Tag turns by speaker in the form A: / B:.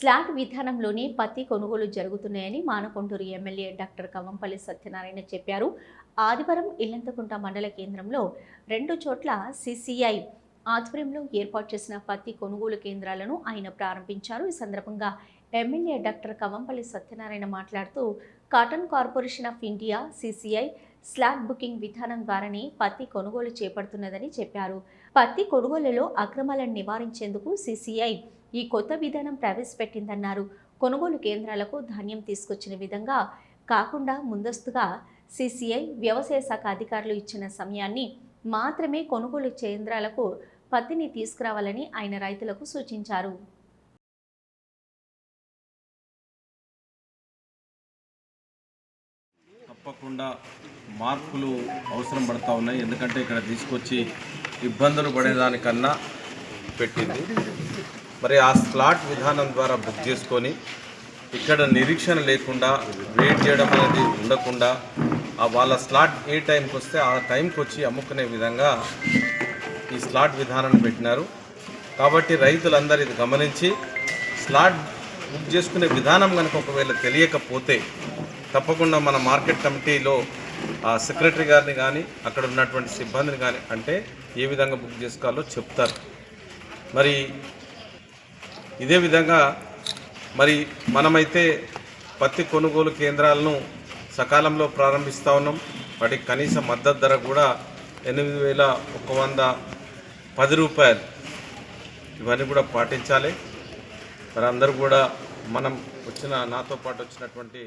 A: Slot విధానంలోనే పత్తి కొనుగోలు జరుగుతున్నాయని మానకొండూరు ఎమ్మెల్యే డాక్టర్ కవంపల్లి సత్యనారాయణ చెప్పారు. ఆదివారం ఇల్లంతకుంట మండల కేంద్రంలో రెండు చోట్ల సిసిఐ ఆధ్వర్యంలో ఏర్పాటు చేసిన పత్తి కొనుగోలు కేంద్రాలను ఆయన ప్రారంభించారు. ఈ సందర్భంగా ఎమ్మెల్యే డాక్టర్ కవంపల్లి సత్యనారాయణ మాట్లాడుతూ cotton corporation of India CCI slot booking విధానం ద్వారానే పత్తి కొనుగోలు చేపడుతున్నదని చెప్పారు. పత్తి కొనుగోలులో అక్రమాలను నివారించేందుకు సిసిఐ ఈ కొత్త విధానం ప్రవేశపెట్టిందన్నారు. కొనుగోలు కేంద్రాలకు ధాన్యం తీసుకొచ్చిన విధంగా కాకుండా ముందస్తుగా సిసిఐ వ్యవసాయ శాఖ అధికారులు ఇచ్చిన సమయాన్ని మాత్రమే కొనుగోలు కేంద్రాలకు పత్తిని తీసుకురావాలని ఆయన రైతులకు సూచించారు.
B: తప్పకుండా మార్పులు అవసరం పడతా ఉన్నాయి. ఎందుకంటే ఇక్కడ తీసుకొచ్చి ఇబ్బందులు పడేదానికన్నా పెట్టింది. మరి ఆ స్లాట్ విధానం ద్వారా బుక్ చేసుకొని ఇక్కడ నిరీక్షణ లేకుండా వెయిట్ చేయడం అనేది ఉండకుండా ఆ వాళ్ళ స్లాట్ ఏ టైంకి వస్తే ఆ టైంకి వచ్చి అమ్ముకునే విధంగా ఈ స్లాట్ విధానాన్ని పెట్టినారు. కాబట్టి రైతులందరూ ఇది గమనించి స్లాట్ బుక్ చేసుకునే విధానం కనుక ఒకవేళ తెలియకపోతే తప్పకుండా మన మార్కెట్ కమిటీలో ఆ సెక్రటరీ గారిని కానీ అక్కడ ఉన్నటువంటి సిబ్బందిని కానీ అంటే ఏ విధంగా బుక్ చేసుకోవాలో చెప్తారు. మరి ఇదే విధంగా మరి మనమైతే పత్తి కొనుగోలు కేంద్రాలను సకాలంలో ప్రారంభిస్తూ ఉన్నాం. వాటికి కనీస మద్దతు ధర కూడా ఎనిమిది వేల ఒక వంద పది రూపాయలు. ఇవన్నీ కూడా పాటించాలి. మరి అందరూ కూడా మనం వచ్చిన నాతో పాటు వచ్చినటువంటి